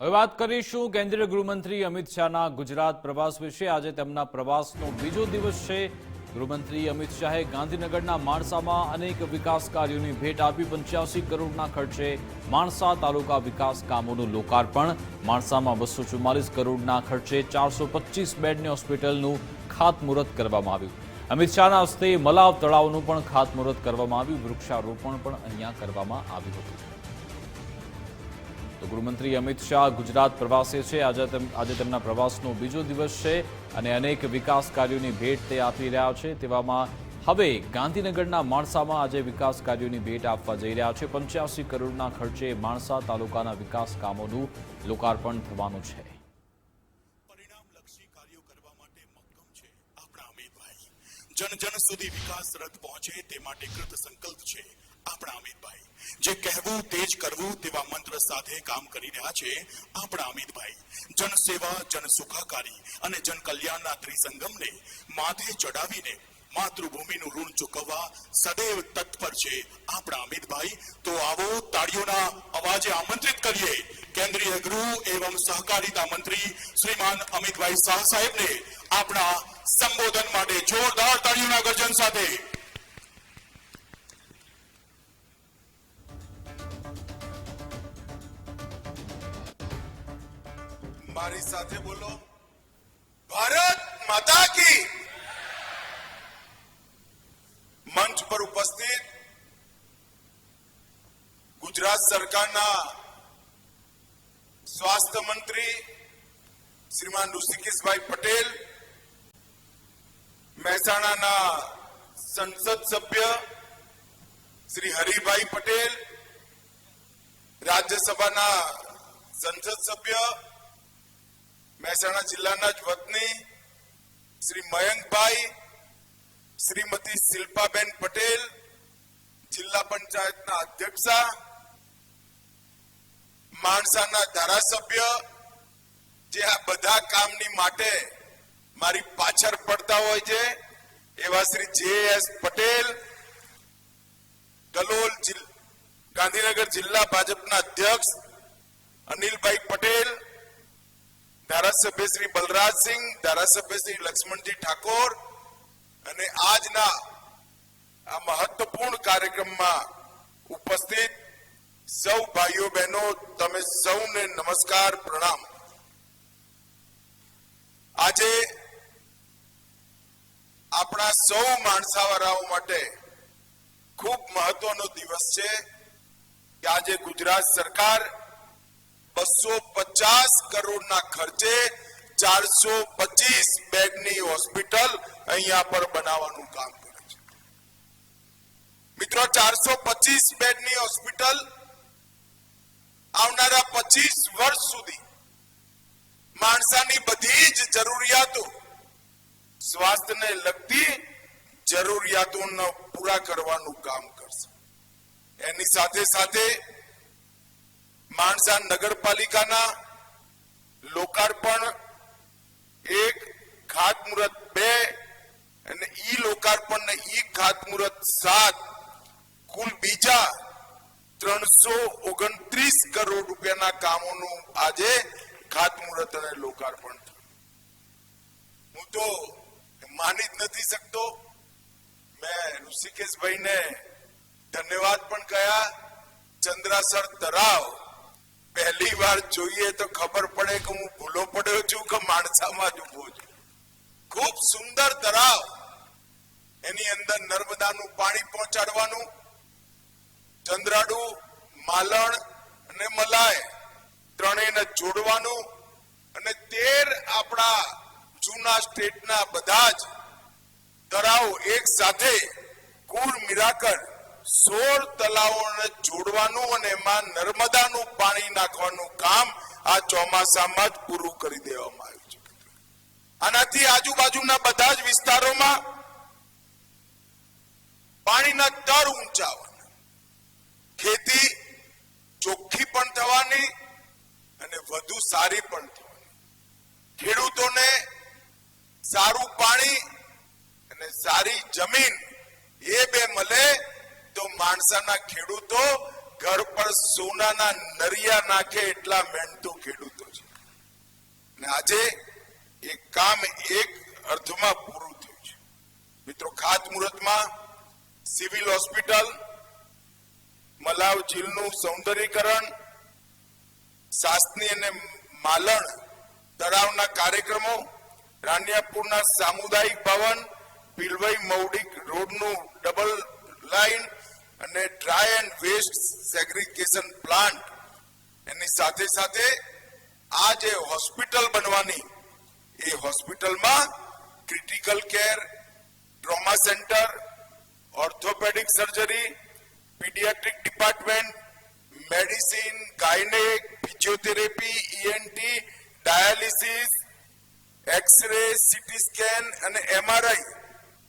હવે વાત કરીશું કેન્દ્રીય ગૃહમંત્રી અમિત શાહના ગુજરાત પ્રવાસ વિશે. આજે તેમના પ્રવાસનો બીજો દિવસ છે. ગૃહમંત્રી અમિત શાહે ગાંધીનગરના માણસામાં અનેક વિકાસ કાર્યોની ભેટ આપી પંચ્યાસી કરોડના ખર્ચે માણસા તાલુકા વિકાસ કામોનું લોકાર્પણ. માણસામાં બસો ચુમ્માલીસ કરોડના ખર્ચે ચારસો પચીસ બેડની હોસ્પિટલનું ખાતમુહૂર્ત કરવામાં આવ્યું. અમિત શાહના હસ્તે મલાવ તળાવનું પણ ખાતમુહૂર્ત કરવામાં આવ્યું. વૃક્ષારોપણ પણ અહીંયા કરવામાં આવ્યું હતું. તો ગૃહમંત્રી અમિત શાહ ગુજરાત પ્રવાસે છે. આજે આજે તેમના પ્રવાસનો બીજો દિવસ છે અને અનેક વિકાસ કાર્યોની ભેટ તે આપી રહ્યા છે. તેવામાં હવે ગાંધીનગરના માણસામાં આજે વિકાસ કાર્યોની ભેટ આપવા જઈ રહ્યા છે. પંચ્યાસી કરોડના ખર્ચે માણસા તાલુકાના વિકાસ કામોનું લોકાર્પણ થવાનું છે. જન જન સુધી વિકાસ રથ પહોંચે તે માટે કૃત સંકલ્પ છે. આપણા અમિતભાઈ. જે કહેવું તે જ કરવું તેવા મંત્ર સાથે કામ કરી રહ્યા છે આપણા અમિતભાઈ. જનસેવા જન અને જન ત્રિસંગમને માથે ચડાવીને માતૃભૂમિનું ઋણ ચૂકવવા સદૈવ તત્પર છે આપણા અમિતભાઈ. તો આવો તાળીઓના અવાજે આમંત્રિત કરીએ. કેન્દ્રીય ગૃહ એવં સહકારિતા મંત્રી શ્રીમાન અમિતભાઈ શાહ સાહેબને આપણા સંબોધન માટે જોરદાર તાળીઓના ગર્જન સાથે મારી સાથે બોલો ભારત માતા કી મંચ પર ઉપસ્થિત ગુજરાત સરકારના સ્વાસ્થ્ય મંત્રી શ્રીમાન ઋષિકેશભાઈ પટેલ મહેસાણાના સંસદ સભ્ય શ્રી હરિભાઈ પટેલ રાજ્યસભાના સંસદ સભ્ય મહેસાણા જિલ્લાના જ વતની શ્રી મયંકભાઈ, શ્રીમતી શિલ્પાબેન પટેલ, જિલ્લા પંચાયતના અધ્યક્ષા, માણસાના ધારાસભ્ય, જે આ બધા કામની માટે મારી પાછળ પડતા હોય છે, એવા શ્રી જે એસ પટેલ કલોલ ગાંધીનગર જિલ્લા ભાજપના અધ્યક્ષ, અનિલભાઈ ધારાસભ્ય શ્રી બલરાજસિંહ ધારાસભ્ય શ્રી લક્ષ્મણજી ઠાકોર અને આજના આ મહત્વપૂર્ણ કાર્યક્રમમાં ઉપસ્થિત સૌ ભાઈઓ બહેનો, તમે સૌને નમસ્કાર, પ્રણામ. આજે આપણા સૌ માણસાવાળાઓ માટે ખૂબ મહત્વનો દિવસ છે કે આજે ગુજરાત સરકાર બસો પચાસ કરોડના ખર્ચે ચારસો પચીસ બેડની હોસ્પિટલ અહીંયા પર બનાવવાનું કામ કરે છે. મિત્રો, ચારસો પચીસ બેડની હોસ્પિટલ આવનારા પચીસ વર્ષ સુધી માણસાની બધી જ જરૂરિયાતો સ્વાસ્થ્યને લગતી જરૂરિયાતોને પૂરા કરવાનું કામ કરશે. એની સાથે સાથે માણસા નગરપાલિકાના લોકાર્પણ એક ખાતમુહૂર્ત બે અને ઈ લોકાર્પણ ને ઈ ખાતમુહૂર્ત સાત કુલ બીજા ત્રણસો ઓગણત્રીસ કરોડ રૂપિયાના કામોનું આજે ખાતમુહૂર્ત અને લોકાર્પણ થયું હું તો માની જ નથી શકતો મેં ઋષિકેશભાઈને ધન્યવાદ પણ કહ્યા ચંદ્રાસર તળાવ પહેલી વાર જોઈએ તો ખબર પડે કે હું ભૂલો પડ્યો છું કે માણસામાં જ ઊભો છું. ખૂબ સુંદર તળાવ એની અંદર નર્મદાનું પાણી પહોંચાડવાનું, ચંદ્રાડુ, માલણ અને મલાય ત્રણેયને જોડવાનું અને તેર આપણા જૂના સ્ટેટના બધા જ તળાવ એક સાથે કુલ મિરાકર સોળ તલાવોને જોડવાનું અને એમાં નર્મદાનું પાણી નાખવાનું કામ આ ચોમાસામાં જ પૂરું કરી દેવામાં આવ્યું છે. આનાથી આજુબાજુના બધા જ વિસ્તારોમાં પાણીના તર ઊંચાવાના ખેતી ચોખ્ખી પણ થવાની અને વધુ સારી પણ થવાની. ખેડૂતોને સારું પાણી અને સારી જમીન એ બે મળે તો માણસાના ખેડૂતો ઘર પર સોનાના નરિયા નાખે એટલા મહેનતુ ખેડૂતો છે. અને આજે એ કામ એક અર્થમાં પૂરું થયું છે. મિત્રો, ખાતમુહૂર્તમાં સિવિલ હોસ્પિટલ, મલાવ ઝીલનું સૌંદર્યકરણ સાસની અને માલણ તળાવના કાર્યક્રમો, રાણિયાપુરના સામુદાયિક ભવન, પીલવઈ મૌડિક રોડનું ડબલ લાઇન અને dry and waste segregation plant એની સાથે સાથે આ જે હોસ્પિટલ બનવાની, એ હોસ્પિટલમાં critical care trauma centre orthopaedic surgery paediatric department medicine gynaec physiotherapy ENT dialysis X ray CT scan અને એમઆરઆઈ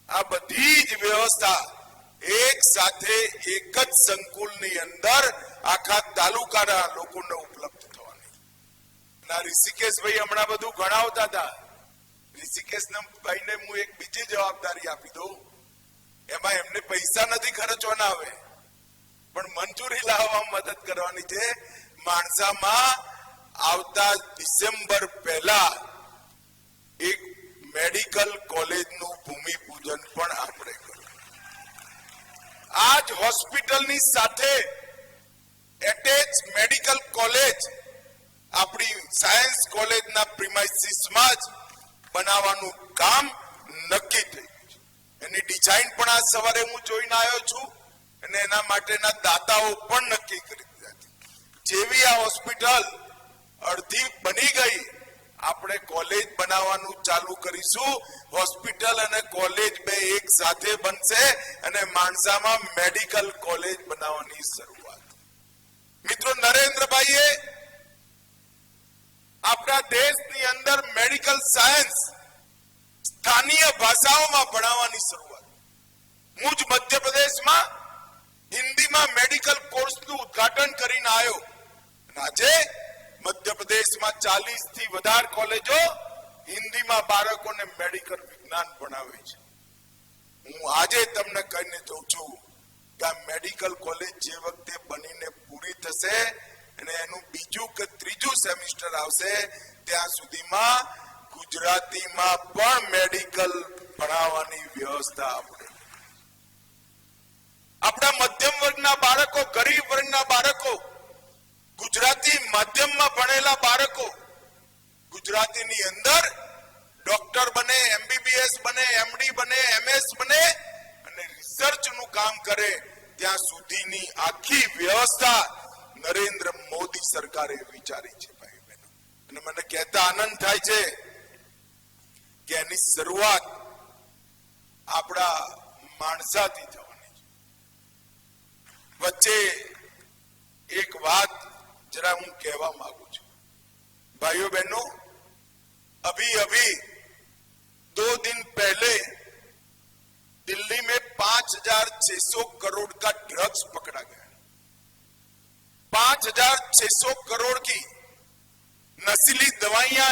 આ બધી જ વ્યવસ્થા એક સાથે એક જ સંકુલની અંદર આખા તાલુકાના લોકોને ઉપલબ્ધ થવાની. ના, ઋષિકેશભાઈ હમણાં બધું ગણાવતા હતા. ઋષિકેશના ભાઈને હું એક બીજી જવાબદારી આપી દઉં. એમાં એમને પૈસા નથી ખર્ચવાના આવે પણ મંજૂરી લાવવા મદદ કરવાની છે. માણસામાં આવતા ડિસેમ્બર પહેલા એક મેડિકલ કોલેજનું ભૂમિપૂજન પણ આપણે આ જ હોસ્પિટલની સાથે એટેચ મેડિકલ કોલેજ આપણી સાયન્સ કોલેજના પ્રિમાઇસીસમાં જ બનાવવાનું કામ નક્કી થઈ એની ડિઝાઇન પણ આ સવારે હું જોઈને આવ્યો છું અને એના માટેના દાતાઓ પણ નક્કી કરી દીધા જેવી આ હોસ્પિટલ અડધી બની ગઈ આપણે કોલેજ બનાવવાનું ચાલુ કરીશું. હોસ્પિટલ અને કોલેજ બે એક સાથે બનશે અને માણસામાં મેડિકલ કોલેજ બનાવવાની શરૂઆત. મિત્રો નરેન્દ્રભાઈએ આપણા દેશની અંદર મેડિકલ સાયન્સ સ્થાનીય ભાષાઓમાં ભણાવવાની શરૂઆત. હું જ મધ્યપ્રદેશમાં હિન્દીમાં મેડિકલ કોર્સનું ઉદ્ઘાટન કરીને આવ્યો. આજે મધ્યપ્રદેશમાં ચાલીસથી વધારે કોલેજો હિન્દીમાં બાળકોને મેડિકલ વિજ્ઞાન ભણાવે છે. હું આજે તમને કહીને જઉં છું કે આ મેડિકલ કોલેજ જે વખતે બનીને પૂરી થશે અને એનું બીજું કે ત્રીજું સેમિસ્ટર આવશે, ત્યાં સુધીમાં ગુજરાતીમાં પણ મેડિકલ ભણાવવાની વ્યવસ્થા આપણે આપણા મધ્યમ વર્ગના બાળકો, ગરીબ વર્ગના બાળકો ગુજરાતી માધ્યમમાં ભણેલા બાળકો ગુજરાતીની અંદર ડોક્ટર બને એમબીબીએસ બને એમડી બને એમએસ બને અને રિસર્ચનું કામ કરે ત્યાં સુધીની આખી વ્યવસ્થા નરેન્દ્ર મોદી સરકારે વિચારી છે ભાઈ બહેનો. અને મને કહેતા આનંદ થાય છે કે એની શરૂઆત આપણા માણસાથી થવાની છે. વચ્ચે એક વાત जरा હું કહેવા માંગુ છું भाइयों बहनों अभी अभी दो दिन पहले दिल्ली में पांच हजार छह सौ करोड़ का ड्रग्स पकड़ा गया पांच हजार छह सौ करोड़ की नशीली दवाइयां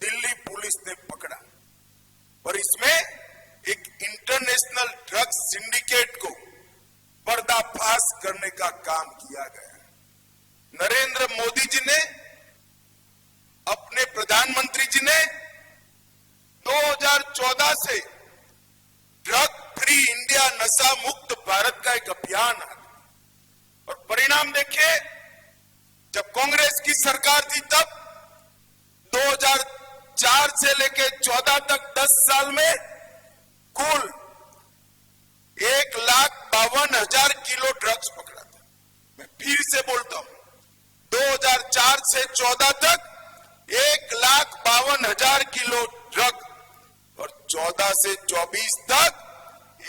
दिल्ली पुलिस ने पकड़ा और इसमें एक इंटरनेशनल ड्रग्स सिंडिकेट को पर्दाफाश करने का काम किया गया नरेंद्र मोदी जी ने, अपने प्रधानमंत्री जी ने 2014 से ड्रग फ्री इंडिया नशा मुक्त भारत का एक अभियान आ और परिणाम देखिए, जब कांग्रेस की सरकार थी तब 2004 से लेके 14 तक 10 साल में कुल एक लाख बावन हज़ार किलो ड्रग्स पकड़ा था। मैं फिर से बोलता हूँ 2004 से 14 तक एक लाख बावन हज़ार किलो ड्रग और 14 से 24 तक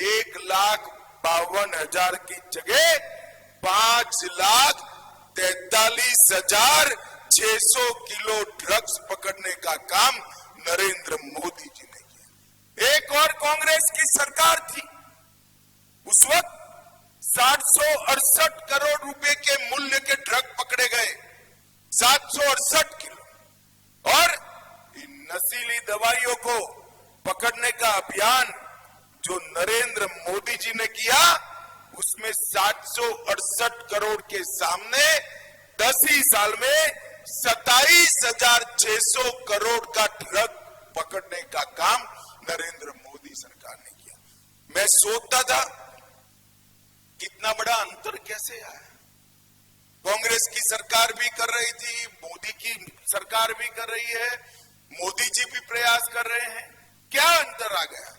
एक लाख बावन हज़ार की जगह पाँच लाख तैतालीस हज़ार छह सौ किलो ड्रग्स पकड़ने का काम नरेंद्र मोदी जी ने किया। एक और कांग्रेस की सरकार थी। उस वक्त सात सौ अड़सठ करोड़ रुपए के मूल्य के ड्रग पकड़े गए। सात सौ अड़सठ किलो। और इन नशीली दवाइयों को पकड़ने का अभियान जो नरेंद्र मोदी जी ने किया, उसमें सात सौ अड़सठ करोड़ के सामने दस ही साल में सताईस हज़ार छह सौ करोड़ का ड्रग पकड़ने का काम नरेंद्र मोदी सरकार ने किया। मैं सोचता था कितना बड़ा अंतर कैसे आया? कांग्रेस की सरकार भी कर रही थी, मोदी की सरकार भी कर रही है, मोदी जी भी प्रयास कर रहे हैं। क्या अंतर आ गया?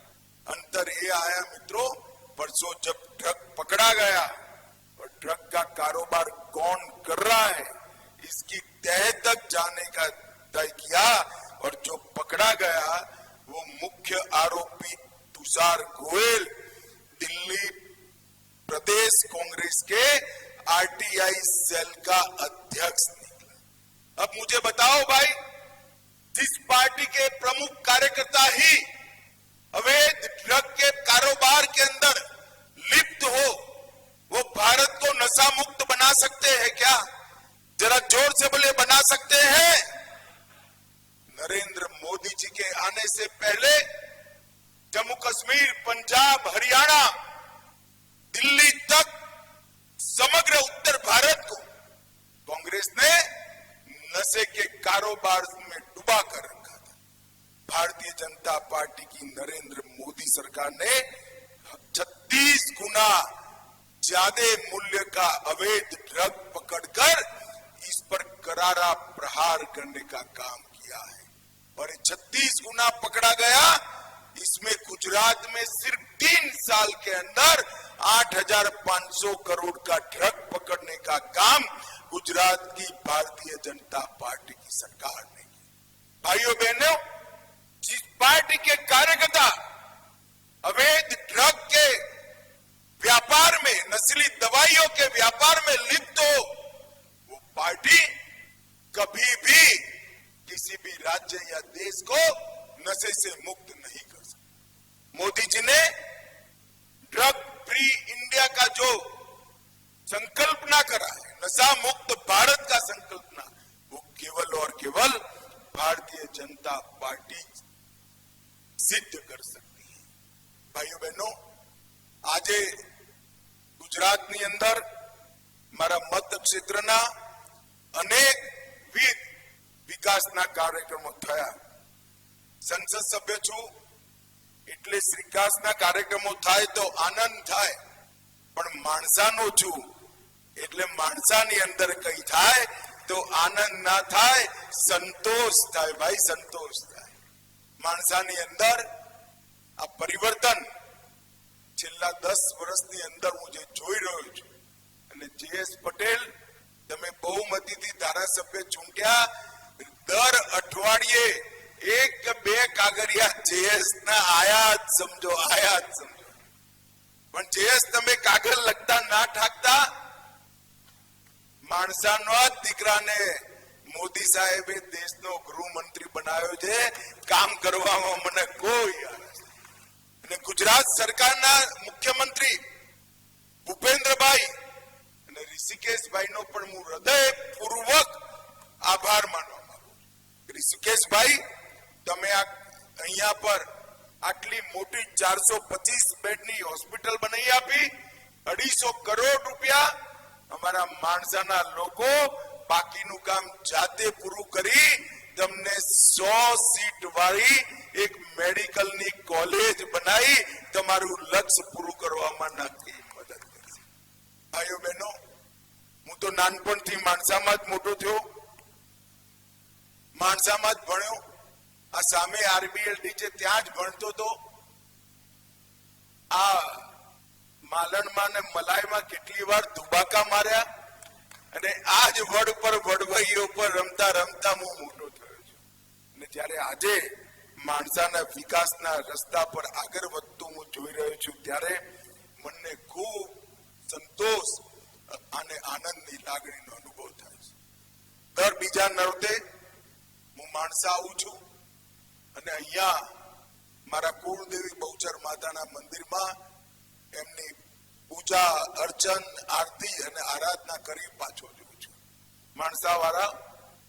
अंतर ये आया मित्रों, परसों जब ट्रक पकड़ा गया, और ट्रक का कारोबार कौन कर रहा है, इसकी तह तक जाने का तय किया, और जो पकड़ा गया, वो मुख्य आरोपी तुषार गोयल प्रदेश कांग्रेस के आरटीआई सेल का अध्यक्ष निकला। अब मुझे बताओ भाई, जिस पार्टी के प्रमुख कार्यकर्ता ही अवैध ड्रग के कारोबार के अंदर लिप्त हो, वो भारत को नशा मुक्त बना सकते हैं क्या? जरा ज़ोर से बोले, बना सकते हैं? नरेंद्र मोदी जी के आने से पहले जम्मू कश्मीर, पंजाब, हरियाणा दिल्ली तक समग्र उत्तर भारत को कांग्रेस ने नशे के कारोबार में डुबा कर रखा था। भारतीय जनता पार्टी की नरेंद्र मोदी सरकार ने 36 गुना ज़्यादा मूल्य का अवैध ड्रग पकड़कर इस पर करारा प्रहार करने का काम किया है। और 36 गुना पकड़ा गया, इसमें गुजरात में सिर्फ़ तीन साल के अंदर 8,500 करोड़ का ट्रक पकड़ने का काम गुजरात की भारतीय जनता पार्टी की सरकार ने किया भाइयों बहनों जिस पार्टी મારા મત ક્ષેત્રના અનેકવિધ વિકાસના કાર્યક્રમો થયા. સંસદ સભ્ય છું, એટલે વિકાસના કાર્યક્રમો થાય તો આનંદ થાય, પણ માણસાનો છું, એટલે માણસાની અંદર કઈ થાય તો આનંદ ના થાય, સંતોષ થાય, ભાઈ સંતોષ થાય. માણસાની અંદર આ પરિવર્તન છેલ્લા દસ વર્ષની અંદર હું જે જોઈ રહ્યો છું અને જેએસ પટેલ તમે બહુમતીથી ધારાસભ્ય ચૂંટ્યા. દર અઠવાડિયે એક બે કાગળિયા જેએસ ના આયા જ સમજો આયા જ સમજો. પણ જેએસ તમે કાગળ લખતા ના ઠાકતા? માણસાનો દીકરાને મોદી સાહેબે દેશનો ગૃહમંત્રી બનાવ્યો છે. કામ કરવામાં મને કોઈ. અને ગુજરાત સરકારના મુખ્યમંત્રી ભૂપેન્દ્રભાઈ અને ઋષિકેશભાઈ નો પણ હું હૃદયપૂર્વક આભાર માનવા માંગુ ઋષિકેશભાઈ તમે આ અહીંયા પર આટલી મોટી ચારસો પચીસ બેડની હોસ્પિટલ બનાવી આપી, અઢીસો કરોડ રૂપિયા અમારા માણસાના લોકો બાકીનું કામ જાતે પૂરું કરી તમને સો સીટ વાળી એક મેડિકલની કોલેજ બનાવી તમારું લક્ષ્ય પૂરું કરવામાં નક્કી મદદ કરશે. ભાઈઓ બહેનો હું તો નાનપણથી માણસામાં જ મોટો થયો. માણસામાં જ ભણ્યો. આ સામે આરબીએલડી છે ત્યાં જ ભણતો હતો. આ માલણમાં ને મલાઈમાં કેટલી વાર ધુબાકા માર્યા અને આ જ વડ પર વડવાઈઓ પર રમતા રમતા હું મોટો થયો છું. અને જ્યારે આજે માણસાના વિકાસના રસ્તા પર આગળ વધતું હું જોઈ રહ્યો છું, ત્યારે મને ખૂબ સંતોષ અને આનંદની લાગણીનો અનુભવ થાય છે. દર બીજા નરતે હું માણસા આવું છું અને અહીંયા મારા કુળદેવી બહુચર માતાના મંદિરમાં એમની પૂજા, અર્ચન, આરતી અને આરાધના કરી પાછો જઉં છું. માણસા વાળા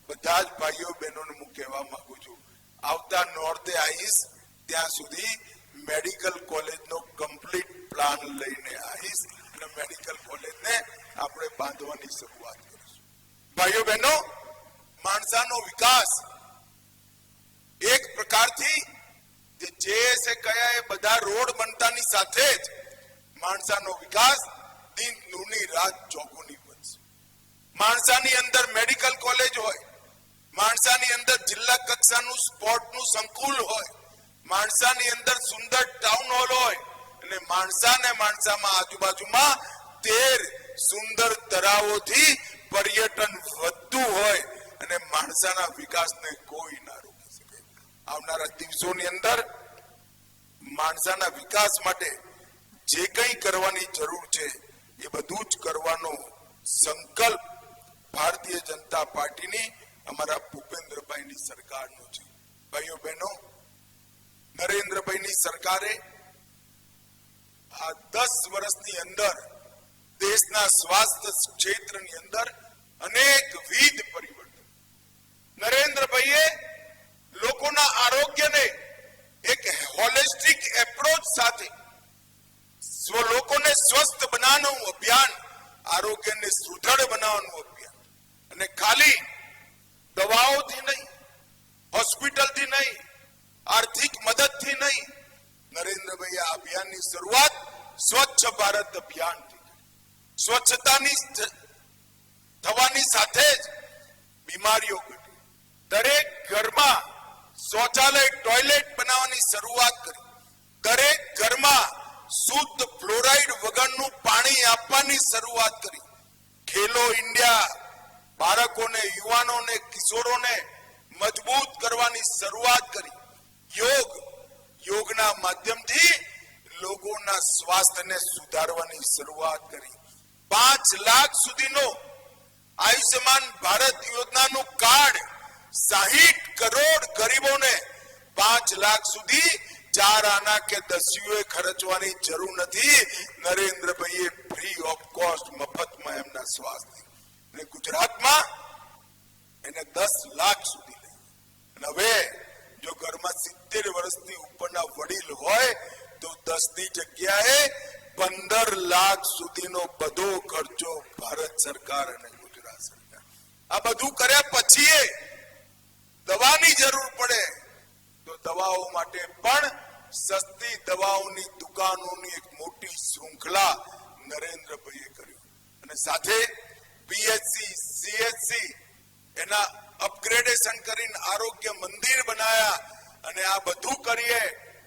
બધા જ ભાઈઓ બહેનોને હું કહેવા માંગુ છું, આવતા નોર્તે આવીશ, ત્યાં સુધી મેડિકલ કોલેજનો કમ્પ્લીટ પ્લાન લઈને આવીશ અને મેડિકલ કોલેજને આપણે બાંધવાની શરૂઆત કરીશું. ભાઈઓ બહેનો, માણસાનો વિકાસ એક પ્રકારથી જે જેએસએ કયા એ બધા રોડ બનતાની સાથે જ માણસાનો વિકાસ દિન દૂરની રાત ચોગુની બનશે. માણસાની અંદર મેડિકલ કોલેજ હોય, માણસાની અંદર જિલ્લા કક્ષાનું સ્પોર્ટનું સંકુલ હોય, માણસાની અંદર સુંદર ટાઉન હોલ હોય અને માણસા ને માણસામાં આજુબાજુમાં તેર સુંદર તળાવોથી પર્યટન વધતું હોય અને માણસાના વિકાસને કોઈ ના રોકી શકે. આવનારા દિવસોની અંદર માણસાના વિકાસ માટે જે કંઈ કરવાની જરૂર છે, એ બધું જ કરવાનો સંકલ્પ ભારતીય જનતા પાર્ટીની અમારા ભૂપેન્દ્રભાઈની સરકારનો છે. ભાઈઓ બહેનો, નરેન્દ્રભાઈની સરકારે આ દસ વર્ષની અંદર દેશના સ્વાસ્થ્ય ક્ષેત્રની અંદર અનેકવિધ પરિવર્તન. નરેન્દ્રભાઈએ લોકોના આરોગ્યને એક હોલિસ્ટિક એપ્રોચ સાથે લોકોને સ્વસ્થ બનાવવાનું અભિયાન, આરોગ્યને સુદૃઢ બનાવવાનું અભિયાન. અને ખાલી દવાઓથી નહીં, હોસ્પિટલથી નહીં, આર્થિક મદદથી નહીં નરેન્દ્રભાઈ આ અભિયાનની શરૂઆત સ્વચ્છ ભારત અભિયાનથી સ્વચ્છતાની થવાની સાથે જ બીમારીઓ ઘટી. દરેક ઘરમાં શૌચાલય ટોયલેટ બનાવવાની શરૂઆત કરી. દરેક ઘરમાં શુદ્ધ ફ્લોરાઇડ વગરનું પાણી આપવાની શરૂઆત કરી. ખેલો ઇન્ડિયા બાળકોને, યુવાનોને, કિશોરોને મજબૂત કરવાની શરૂઆત કરી. યોગ યોગના માધ્યમથી લોકોના સ્વાસ્થ્યને સુધારવાની શરૂઆત કરી. પાંચ લાખ સુધીનો આયુષ્યમાન ભારત યોજનાનું કાર્ડ સાહીઠ કરોડ ગરીબોને પાંચ લાખ સુધી ચાર આના કે દસ્યુએ ખર્ચવાની જરૂર નથી. નરેન્દ્રભાઈએ ફ્રી ઓફ કોસ્ટ મફતમાં એમના સ્વાસ્થ્ય. અને ગુજરાતમાં એને દસ લાખ સુધી લઈ. હવે જો ઘરમાં સિત્તેર વર્ષથી ઉપરના વડીલ હોય તો દસની જગ્યાએ પંદર લાખ સુધીનો બધો ખર્ચો ભારત સરકાર અને ગુજરાત સરકાર. આ બધું કર્યા પછી દવાની જરૂર પડે તો દવાઓ માટે પણ સસ્તી દવાઓની દુકાનોની એક મોટી શૃંખલા નરેન્દ્રભાઈએ કર્યું અને સાથે પીએચસી સીએચસી એના અપગ્રેડેશન કરીને આરોગ્ય મંદિર બનાયા અને આ બધું કરીએ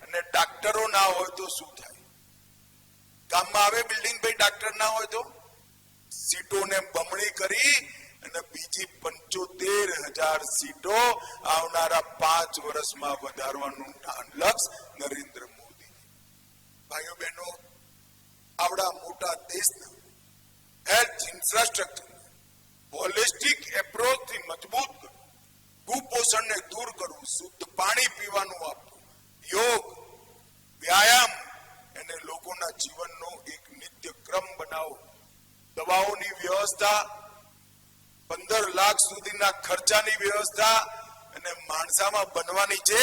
અને ડાક્ટરો ના હોય તો શું થાય? ગામમાં આવે બિલ્ડિંગ ભાઈ ડાક્ટર ના હોય તો? સીટોને બમણી કરી અને બીજી પંચોતેર હજાર સીટો આવનારા પાંચ વર્ષમાં વધારવાનું લક્ષ નરેન્દ્ર મોદી. ભાઈઓ બહેનો, આવડા મોટા દેશના હેલ્થ ઇન્ફ્રાસ્ટ્રક્ચર હોલિસ્ટિક એપ્રોચથી મજબૂત કરવું કુપોષણને દૂર કરવું શુદ્ધ પાણી પીવાનું આપવું યોગ, વ્યાયામ અને લોકોના જીવનનો એક નિત્ય ક્રમ બનાવો. દવાઓની વ્યવસ્થા, પંદર લાખ સુધીના ખર્ચાની વ્યવસ્થા અને માણસામાં બનવાની છે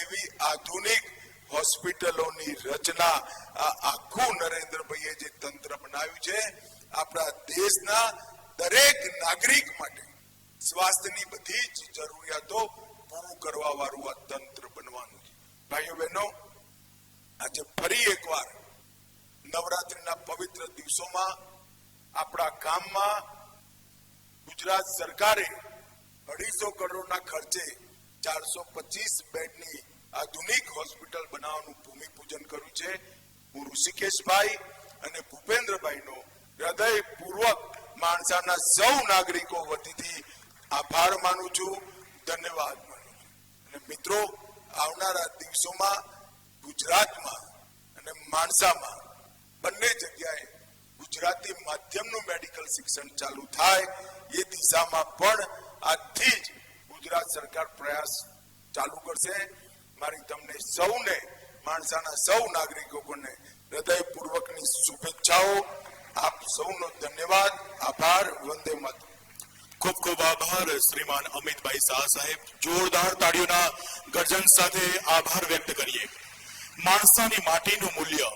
એવી આધુનિક હોસ્પિટલોની રચના આ આખું નરેન્દ્રભાઈએ જે તંત્ર બનાવ્યું છે. આપણા દેશના દરેક નાગરિક માટે સ્વાસ્થ્યની બધી જ જરૂરિયાતો પૂરું કરવા વાળું આ તંત્ર બનવાનું છે. ભાઈઓ બહેનો, આજે ફરી એકવાર નવરાત્રીના પવિત્ર દિવસોમાં આપણા ગામમાં ગુજરાત સરકારે અઢીસો કરોડના ખર્ચે ચારસો પચીસ બેડની આધુનિક હોસ્પિટલ બનાવવાનું ભૂમિપૂજન કર્યું છે. હું ઋષિકેશભાઈ અને ભૂપેન્દ્રભાઈનો હૃદયપૂર્વક માણસાના સૌ નાગરિકો વતીથી આભાર માનું છું, ધન્યવાદ માનું છું. અને મિત્રો, આવનારા દિવસોમાં ગુજરાતમાં અને માણસામાં બંને જગ્યાએ ગુજરાતી માધ્યમનું મેડિકલ શિક્ષણ ચાલુ થાય, એ દિશામાં પણ આજથી જ ગુજરાત સરકાર પ્રયાસ ચાલુ કરશે. મારી તમને સૌને, માણસાના સૌ નાગરિકોને હૃદયપૂર્વકની શુભેચ્છાઓ. આપ સૌનો ધન્યવાદ, આભાર, વંદે માતરમ ખૂબ ખૂબ આભાર, શ્રીમાન અમિતભાઈ શાહ સાહેબ. જોરદાર તાળીઓના ગર્જન સાથે આભાર વ્યક્ત કરીએ. માણસાની માટીનું મૂલ્ય